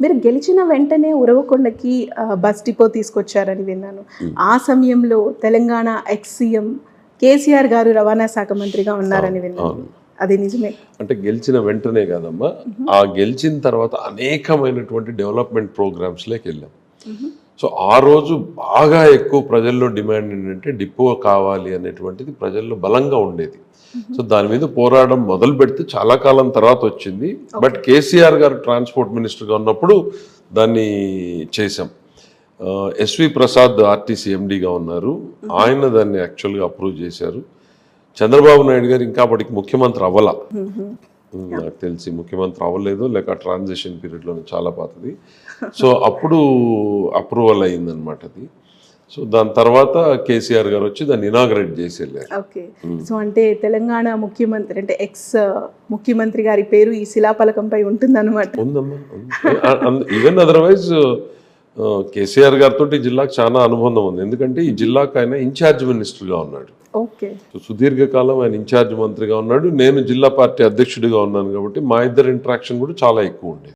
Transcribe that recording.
మీరు గెలిచిన వెంటనే ఉరవకొండకి బస్ డిపో తీసుకొచ్చారని విన్నాను. ఆ సమయంలో తెలంగాణ ఎక్స్ సీఎం కేసీఆర్ గారు రవాణా శాఖ మంత్రిగా ఉన్నారని విన్నాను. అది నిజమే. అంటే గెలిచిన వెంటనే కాదమ్మా. ఆ గెలిచిన తర్వాత అనేకమైనటువంటి డెవలప్మెంట్ ప్రోగ్రామ్స్లోకి వెళ్ళాం. సో ఆ రోజు బాగా ఎక్కువ ప్రజల్లో డిమాండ్ ఏంటంటే డిపో కావాలి అనేటువంటిది ప్రజల్లో బలంగా ఉండేది. సో దాని మీద పోరాటం మొదలు పెడితే చాలా కాలం తర్వాత వచ్చింది. బట్ కేసీఆర్ గారు ట్రాన్స్పోర్ట్ మినిస్టర్గా ఉన్నప్పుడు దాన్ని చేశాం. ఎస్వి ప్రసాద్ ఆర్టీసీ ఎండీగా ఉన్నారు. ఆయన దాన్ని యాక్చువల్గా అప్రూవ్ చేశారు. చంద్రబాబు నాయుడు గారు ఇంకా అప్పటికి ముఖ్యమంత్రి అవ్వాల. నాకు తెలిసి ముఖ్యమంత్రి అవ్వలేదు లేక ట్రాన్సిషన్ పీరియడ్లో చాలా పాతది. సో అప్పుడు అప్రూవల్ అయిందనమాట అది. సో దాని తర్వాత కేసీఆర్ గారు వచ్చి దాన్ని ఇనాగ్రేట్ చేసి వెళ్ళారు ఓకే సో అంటే తెలంగాణ ముఖ్యమంత్రి అంటే ఎక్స్ ముఖ్యమంత్రి గారి పేరు ఈ శిలాఫలకంపై ఉంటుందన్నమాట. ఉందమ్మా ఈవెన్ అదర్వైజ్ కేసీఆర్ గారితో ఈ జిల్లాకు చాలా అనుబంధం ఉంది. ఎందుకంటే ఈ జిల్లాకు ఆయన ఇన్ఛార్జ్ మినిస్టర్గా ఉన్నాడు. ఓకే. సో సుదీర్ఘకాలం ఆయన ఇన్ఛార్జ్ మంత్రిగా ఉన్నాడు. నేను జిల్లా పార్టీ అధ్యక్షుడిగా ఉన్నాను కాబట్టి మా ఇద్దరు ఇంటరాక్షన్ కూడా చాలా ఎక్కువ ఉండేది.